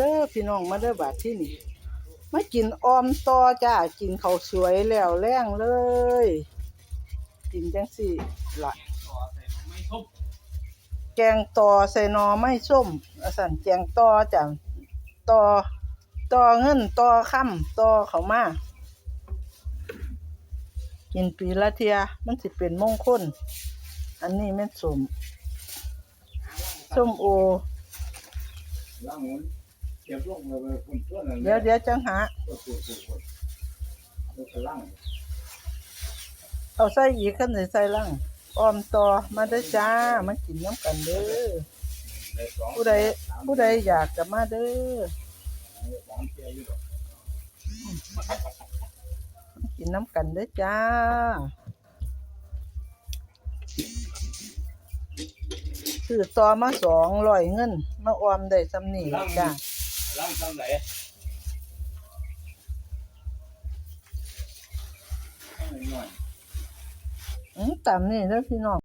เด้อพี่น้องมาเด้อบาดที่นี่มากินออมต่อจ้ากินเขาสวยแล้วแรงเลย กินจังสี่ละแกงต่อใส่นอไม่ส้มอสันแกงต่อจ้ะต่อต่อเงินต่อค่ำต่อเขามากินปีละเทียมันสิเป็นมงคลอันนี้แม่นสมส้มโอ เก็บลงเลยคนตัวนั้นเดี๋ยวเดี๋ยวจังหาตัวตัวตัวตัวแล้วก็ล่างเอาใส่อีกขั้นใส่ใส่ล่างออมต่อมาเด้อจ้ามากินน้ำกันเด้อในสองผู้ใดผู้ใดอยากจะมาเด้อสามเทียอยู่ดอกกินน้ำกันเด้อจ้าซื้อต่อมาสองร้อยเงิน มาออมได้สำนี่ล่ะจ้า ล่างทำไหน